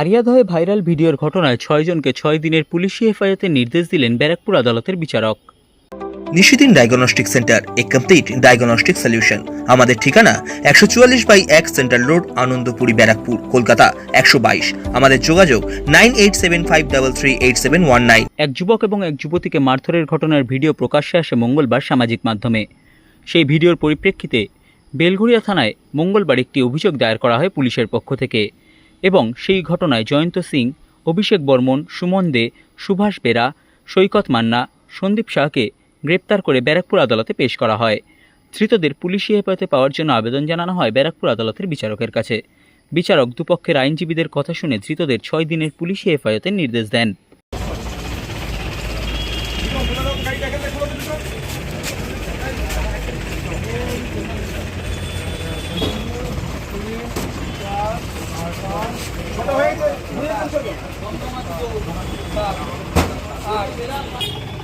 আরিয়াদহে viral ভিডিওর ঘটনায় ছয়জনকে ছয় দিনের পুলিশি হেফাজতের নির্দেশ দিলেন ব্যারাকপুর আদালতের বিচারক। নিশিদিন ডায়াগনস্টিক সেন্টার এ কমপ্লিট ডায়াগনস্টিক সলিউশন। আমাদের ঠিকানা একশো চুয়াল্লিশ বাই এক সেন্ট্রাল রোড আনন্দপুরি ব্যারাকপুর কলকাতা একশো বাইশ। আমাদের যোগাযোগ nine eight seven five double three eight seven one nine. এক যুবক এবং এক যুবতীকে মারধরের ঘটনার ভিডিও প্রকাশ্যে আসে মঙ্গলবার সামাজিক মাধ্যমে। সেই ভিডিওর পরিপ্রেক্ষিতে বেলঘড়িয়া থানায় মঙ্গলবার একটি অভিযোগ দায়ের করা হয় পুলিশের পক্ষ থেকে। এবং সেই ঘটনায় জয়ন্ত সিং, অভিষেক বর্মন, সুমন দে, সুভাষ বেরা, সৈকত মান্না, সন্দীপ শাহকে গ্রেপ্তার করে ব্যারাকপুর আদালতে পেশ করা হয়। ধৃতদের পুলিশি হেফাজতে পাওয়ার জন্য আবেদন জানানো হয় ব্যারাকপুর আদালতের বিচারকের কাছে। বিচারক দুপক্ষের আইনজীবীদের কথা শুনে ধৃতদের ছয় দিনের পুলিশি হেফাজতের নির্দেশ দেন। Thank you.